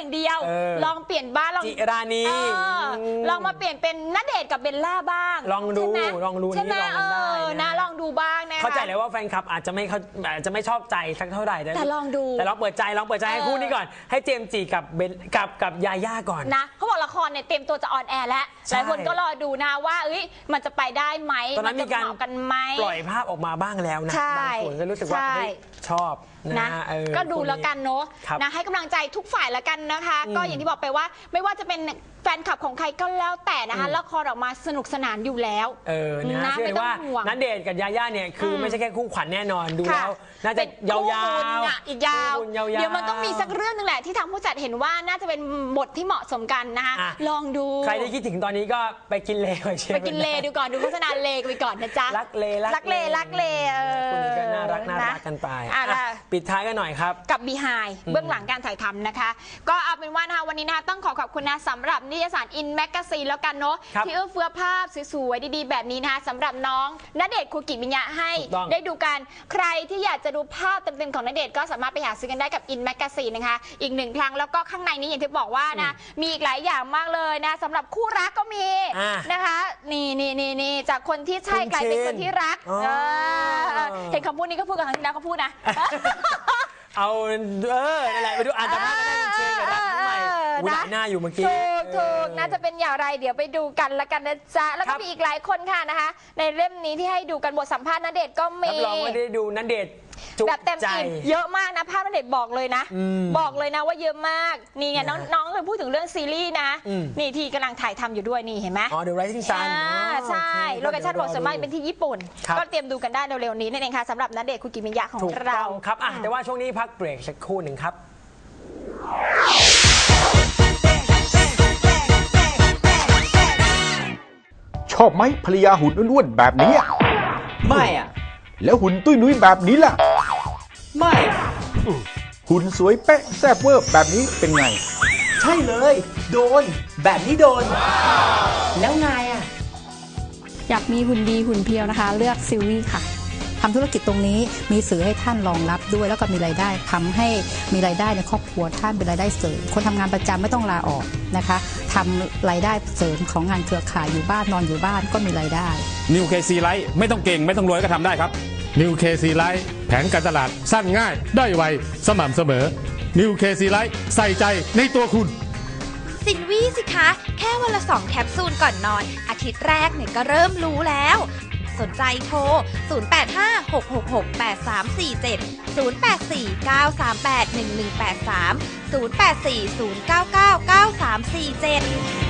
อย่างเดียว เออ ลองเปลี่ยนบ้างลองจิรานี เออมลองมาเปลี่ยนเป็นณเดชน์กับเบลล่าบ้างลองดูใช่ไหมลองดูใช่ไหมนี่ลองกันได้เออนะ นะลองดูบ้างนะคะ เข้าใจเลยว่าแฟนคลับอาจจะไม่เข้าอาจจะไม่ชอบใจสักเท่าไหร่แต่ลองดูแต่ลองเปิดใจลองเปิดใจให้เออ คู่นี้ก่อน ให้เจมส์จีกับเบนกับกับยาย่าก่อน นะเขาบอกละครเนี่ยเตรียมตัวจะออนแอร์แล้วใช่ หลายคนก็รอดูนะว่าเอ้ยมันจะไปได้ไหมตอนนั้นจะมีการเหมาะกันไหม ปล่อยภาพออกมาบ้างแล้วนะใช่บางส่วนก็รู้สึกว่าใช่ เฮ้ยชอบนะนะเออก็ดูคู่แล้วกันเนาะครับ นะให้กำลังใจทุกฝ่ายแล้วกันนะคะอืมก็อย่างที่บอกไปว่า ไม่ว่าจะเป็นแฟนคลับของใครก็แล้วแต่นะคะอืมละครออกมาสนุกสนานอยู่แล้ว เออนะนะเชื่อไม่เลยต้องว่าห่วง นัดเดทกับยาย่าเนี่ยคืออมไม่ใช่แค่คู่ขวัญแน่นอนดูค่ะแล้วน่าจะเป็นยาคู่วบุญๆอะอีกยาว คู่บุญยาวๆ เดี๋ยวมันต้องมีสักเรื่องหนึงแหละที่ทางผู้จัดเห็นว่าน่าจะเป็นบทที่เหมาะสมกันนะคะ อะ ลองดูใครที่คิดถึงตอนนี้ก็ไปกินเลไปเชียร์ไปกินเลดูก่อนดูโฆษณาเลไปก่อนนะจ๊ะรักเลรักเลรักเลเออคุณก็น่ารักน่ารักกันไปอะอะล่ะปิดท้ายกันหน่อยครับ กับบีไฮเบื้องหลังการถ่ายทำนะคะ ก็เอาเป็นว่านะคะวันนี้นะคะต้องขอขอบคุณนะสำหรับนิตยสารอินแมกซีนแล้วกันเนาะครับที่เอื้อเฟื้อภาพสวยๆดีๆแบบนี้นะคะสำหรับน้องณเดชน์คูกิมิยะให้ถูกต้อง ได้ดูกันใครที่อยากจะดูภาพเต็มๆของณเดชน์ก็สามารถไปหาซื้อกันได้กับอินแมกซีนนะคะอีกหนึ่งครั้งแล้วก็ข้างในนี้อย่างที่บอกว่านะมีอีกหลายอย่างมากเลยนะสำหรับคู่รักก็มีอะนะคะ นี่นี่นี่นี่จากคนที่ใช่คุณกลายเป็นเชนคนที่รักอ๋อเออเห็นคำพูดนี้ก็พูดกับครั้งที่แล้วก็พูดนะ เอาเออนั่นแหละไปดูอ่านสัมภาษณ์กันได้คุณเชนกับดับน้องใหม่เอออุ้ยนะหลายหน้าอยู่เมื่อกี้ ถูกถูกเออน่าจะเป็นอย่างไรเดี๋ยวไปดูกันละกันนะจ๊ะ แล้วคก็รับมีอีกหลายคนค่ะนะคะ ในเล่มนี้ที่ให้ดูกันบทสัมภาษณ์นเดชน์ก็มี รับรองว่าได้ดูนันเดชน์ จุแบบเต็มใจอิ่มเยอะมากนะภาพนเดชน์บอกเลยนะ อืมบอกเลยนะว่าเยอะมาก นี่ไงน้องนะน้องเคยพูดถึงเรื่องซีรีส์นะ อืม นี่ที่กำลังถ่ายทำอยู่ด้วยนี่เห็นไหม อ๋อ The Rising Sun อ่าอ๋อใช่โอโลเคชั่นดี๋บยวทส่วนมากเป็นที่ญี่ปุ่น ครับ ก็เตรียมดูกันได้เร็วๆนี้นั่นเองค่ะสำหรับนเดชน์คุกิมิยะของถูกเรา ต้องครับอะแต่ว่าช่วงนี้พักเบรกสักครู่หนึ่งครับ ชอบไหมภรรยาหุ่นอ้วนๆแบบนี้อะไม่อะแล้วหุ่นตุ้ยนุ้ยแบบนี้ล่ะ ไม่อะหุ่นสวยเป๊ะแซ่บเวอร์แบบนี้เป็นไง ใช่เลย โดน แบบนี้โดน แล้วนายอะอยากมีหุ่นดีหุ่นเพรียวนะคะ เลือกซิลวี่ค่ะทำธุรกิจตรงนี้มีสื่อให้ท่านรองรับด้วย แล้วก็มีรายได้ทำให้มีรายได้ในครอบครัวท่านเป็นรายได้เสริม คนทำงานประจำไม่ต้องลาออกนะคะทำรายได้เสริมของงานเครือข่ายอยู่บ้านนอนอยู่บ้านก็มีรายได้นิวเคซีไลท์ไม่ต้องเก่งไม่ต้องรวยก็ทำได้ครับนิวเคซีไลท์ แผนการตลาดสั้นง่ายได้ไว สม่ำเสมอนิวเคซีไลท์ใส่ใจในตัวคุณ สินวี่สิคะ แค่วันละสองแคปซูลก่อนนอน อาทิตย์แรกเนี่ยก็เริ่มรู้แล้ว สนใจโทร 0856683347 0840999347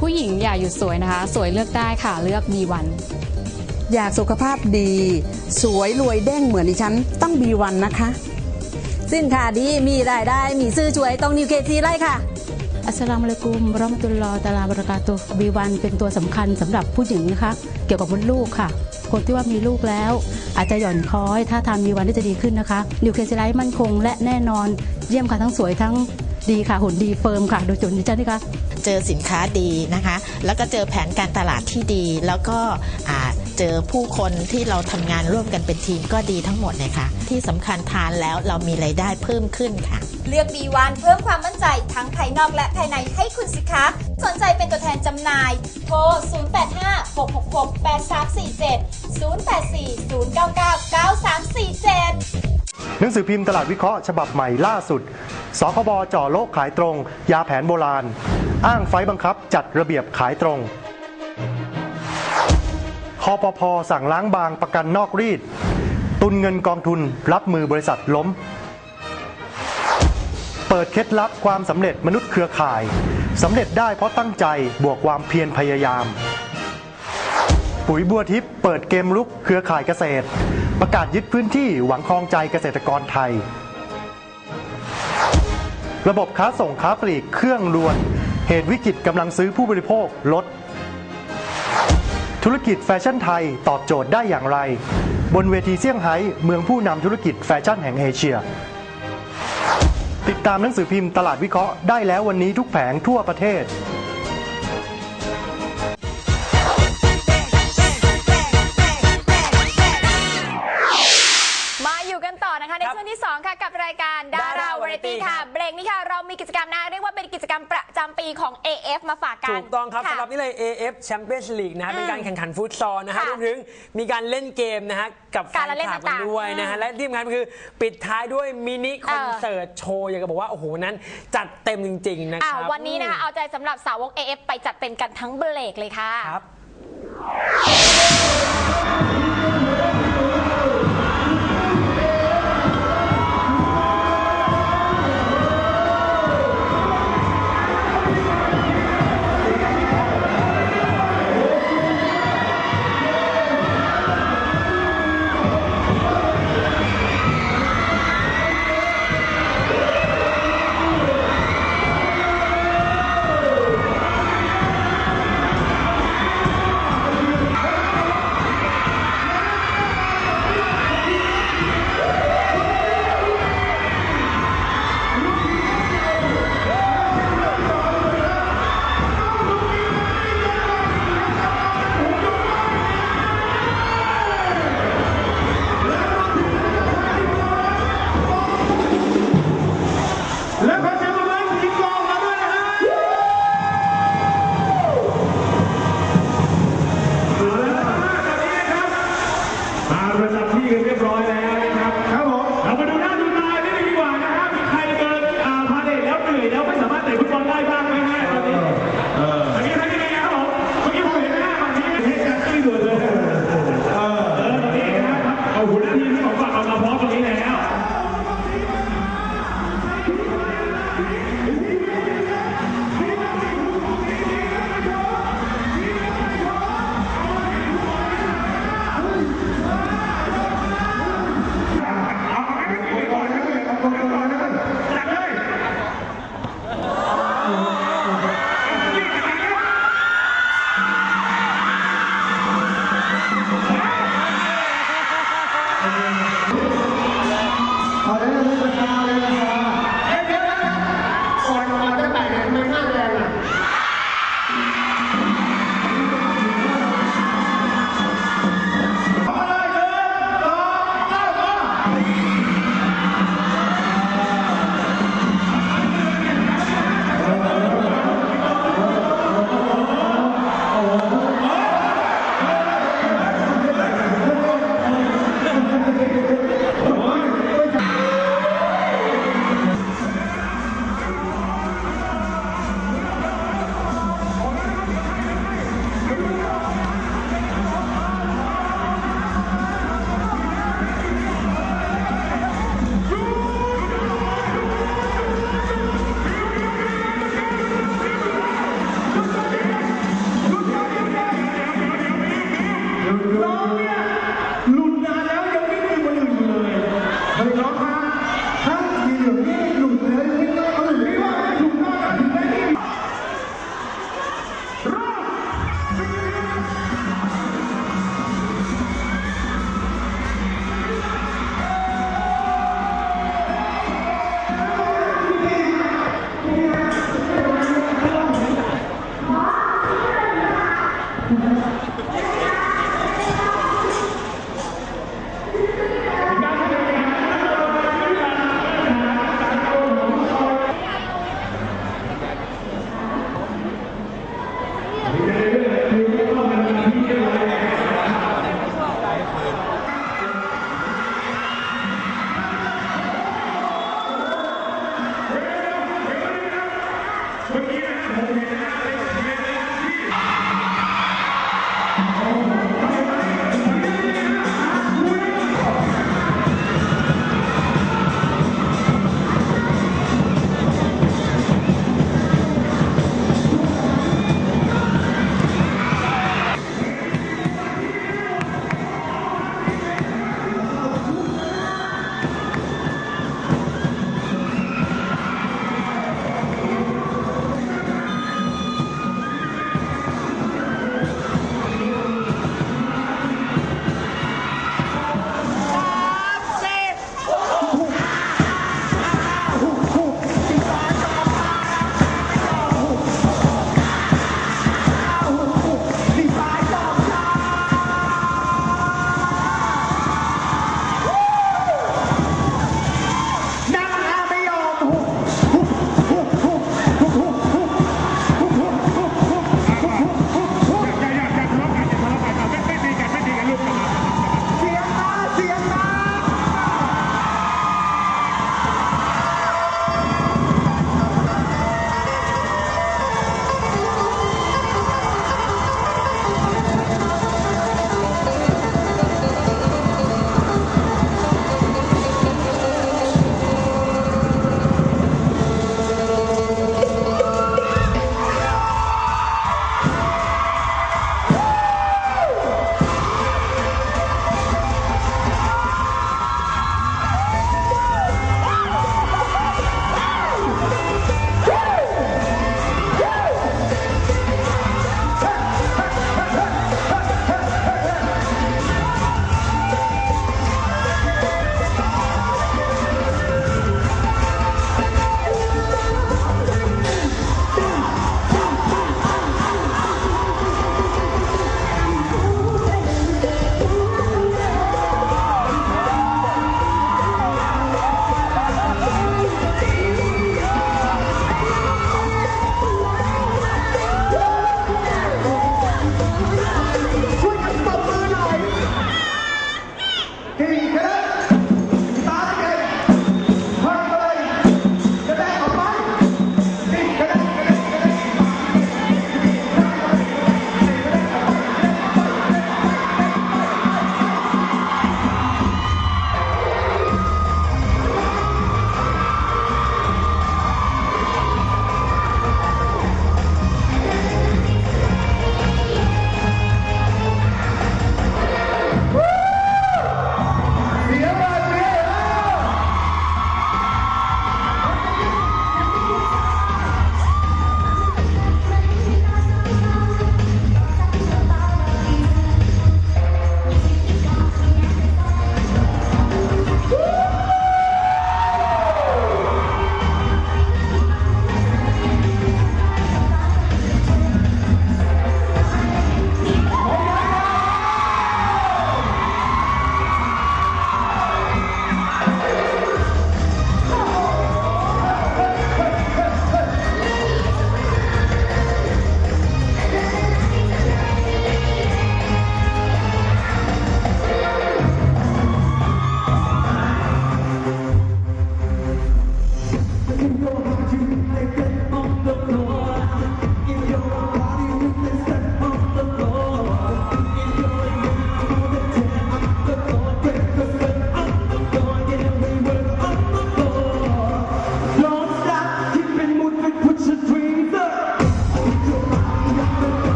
ผู้หญิงอย่าหยุดสวยนะคะ สวยเลือกได้ค่ะเลือก B1 อยากสุขภาพดี สวยรวยเด้งเหมือนดิฉันต้องบีวันนะคะ สินค้าดีมีรายได้ มีซื้อช่วยต้องนิวเคซีไล่ค่ะอัสสลามุอะลัยกุมวะเราะมะตุลลอฮ์ตะอาลาบะเราะกาตุฮ์ B1 เป็นตัวสำคัญสำหรับผู้หญิงนะคะ เกี่ยวกับมดลูกค่ะ คนที่ว่ามีลูกแล้ว อาจจะหย่อนคล้อย ถ้าทาน B1 ได้จะดีขึ้นนะคะนิวเคลีไลท์มั่นคงและแน่นอนเยี่ยมค่ะทั้งสวยทั้ง ดีค่ะหุ่นดีเฟิร์มค่ะโดยจุดนี้จ้านี่คะเจอสินค้าดีนะคะ แล้วก็เจอแผนการตลาดที่ดี แล้วก็อ่าเจอผู้คนที่เราทำงานร่วมกันเป็นทีมก็ดีทั้งหมดเลยค่ะ ที่สำคัญทานแล้วเรามีไรายได้เพิ่มขึ้นค่ะ เลือก B1 เพิ่มความมั่นใจทั้งภายนอกและภายในให้คุณสิคะ สนใจเป็นตัวแทนจำหน่าย โทร 0856668347 0840999347 หนังสือพิมพ์ตลาดวิเคราะห์ฉบับใหม่ล่าสุด สคบจ่อโลกขายตรง ยาแผนโบราณ อ้างไฟบังคับจัดระเบียบขายตรงคอปพสั่งล้างบางประกันนอกรีด ตุนเงินกองทุนรับมือบริษัทล้ม เปิดเคล็ดลับความสำเร็จมนุษย์เครือข่ายสำเร็จได้เพราะตั้งใจบวกความเพียรพยายาม ปุ๋ยบัวทิพย์เปิดเกมลุกเครือข่ายเกษตร ประกาศยึดพื้นที่หวังครองใจเกษตรกรไทย ระบบค้าส่งค้าปลีกเครื่องรวน เหตุวิกฤตกำลังซื้อผู้บริโภคลด ธุรกิจแฟชั่นไทยตอบโจทย์ได้อย่างไร บนเวทีเซี่ยงไฮ้เมืองผู้นำธุรกิจแฟชั่นแห่งเอเชีย ติดตามหนังสือพิมพ์ตลาดวิเคราะห์ได้แล้ววันนี้ทุกแผงทั่วประเทศ ของ AF มาฝากกันถูกต้องครับะ สำหรับนี่เลย AF Champions League นะฮะอืมเป็นการแข่งขันฟุตซอลนะฮะค่ะรวมถึงมีการเล่นเกมนะฮะกับแฟการนละเล่นคลับกันต่างๆด้วยนะฮะอืมและที่สำคัญคือปิดท้ายด้วยมินิคอนเสิร์ตโชว์อยากจะบอกว่า โอ้โหนั้นจัดเต็มจริง ๆ นะคอ่ารับวันนี้นะคะ เอาใจสำหรับสาวก AF ไปจัดเต็มกันทั้งเบรกเลยค่ะ ครับ জন্য